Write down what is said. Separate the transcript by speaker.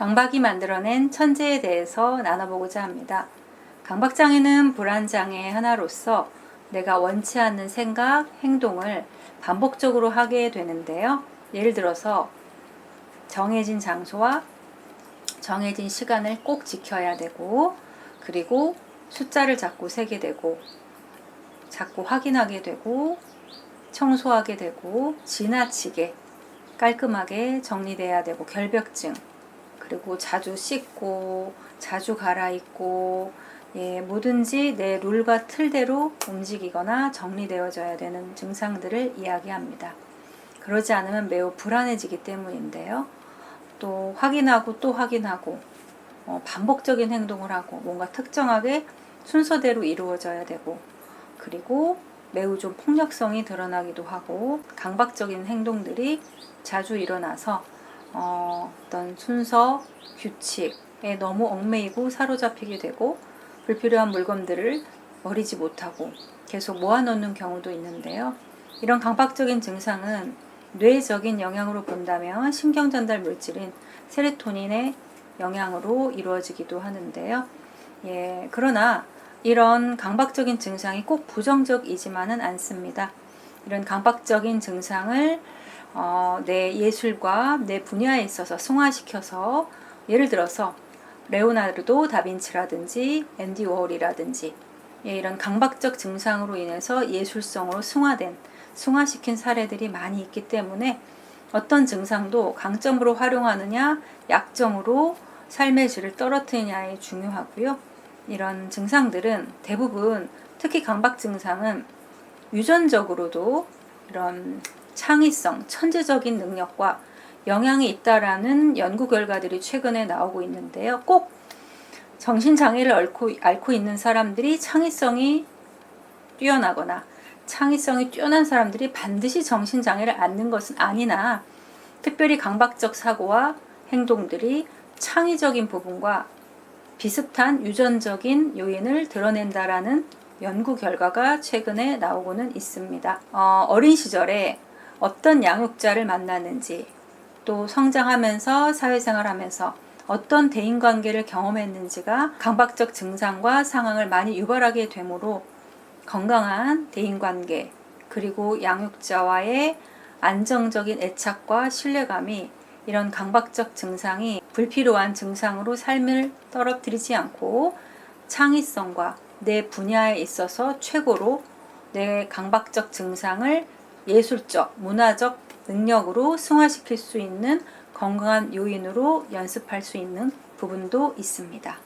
Speaker 1: 강박이 만들어낸 천재에 대해서 나눠보고자 합니다. 강박장애는 불안장애 하나로서 내가 원치 않는 생각, 행동을 반복적으로 하게 되는데요. 예를 들어서 정해진 장소와 정해진 시간을 꼭 지켜야 되고, 그리고 숫자를 자꾸 세게 되고, 자꾸 확인하게 되고, 청소하게 되고, 지나치게 깔끔하게 정리돼야 되고, 결벽증, 그리고 자주 씻고, 자주 갈아입고, 예, 뭐든지 내 룰과 틀대로 움직이거나 정리되어져야 되는 증상들을 이야기합니다. 그러지 않으면 매우 불안해지기 때문인데요. 또 확인하고 또 확인하고 어, 반복적인 행동을 하고 뭔가 특정하게 순서대로 이루어져야 되고 그리고 매우 좀 폭력성이 드러나기도 하고 강박적인 행동들이 자주 일어나서 어, 어떤 순서 규칙에 너무 얽매이고 사로잡히게 되고 불필요한 물건들을 버리지 못하고 계속 모아놓는 경우도 있는데요. 이런 강박적인 증상은 뇌적인 영향으로 본다면 신경전달 물질인 세로토닌의 영향으로 이루어지기도 하는데요. 예, 그러나 이런 강박적인 증상이 꼭 부정적이지만은 않습니다. 이런 강박적인 증상을 어, 내 예술과 내 분야에 있어서 승화시켜서 예를 들어서 레오나르도 다빈치라든지 앤디 워홀이라든지 예, 이런 강박적 증상으로 인해서 예술성으로 승화된 승화시킨 사례들이 많이 있기 때문에 어떤 증상도 강점으로 활용하느냐 약점으로 삶의 질을 떨어뜨리냐에 중요하고요. 이런 증상들은 대부분 특히 강박 증상은 유전적으로도 이런 창의성, 천재적인 능력과 영향이 있다라는 연구 결과들이 최근에 나오고 있는데요. 꼭 정신장애를 앓고, 앓고 있는 사람들이 창의성이 뛰어나거나 창의성이 뛰어난 사람들이 반드시 정신장애를 앓는 것은 아니나 특별히 강박적 사고와 행동들이 창의적인 부분과 비슷한 유전적인 요인을 드러낸다라는 연구 결과가 최근에 나오고는 있습니다. 어, 어린 시절에 어떤 양육자를 만났는지 또 성장하면서 사회생활 하면서 어떤 대인관계를 경험했는지가 강박적 증상과 상황을 많이 유발하게 되므로 건강한 대인관계 그리고 양육자와의 안정적인 애착과 신뢰감이 이런 강박적 증상이 불필요한 증상으로 삶을 떨어뜨리지 않고 창의성과 내 분야에 있어서 최고로 내 강박적 증상을 예술적, 문화적 능력으로 승화시킬 수 있는 건강한 요인으로 연습할 수 있는 부분도 있습니다.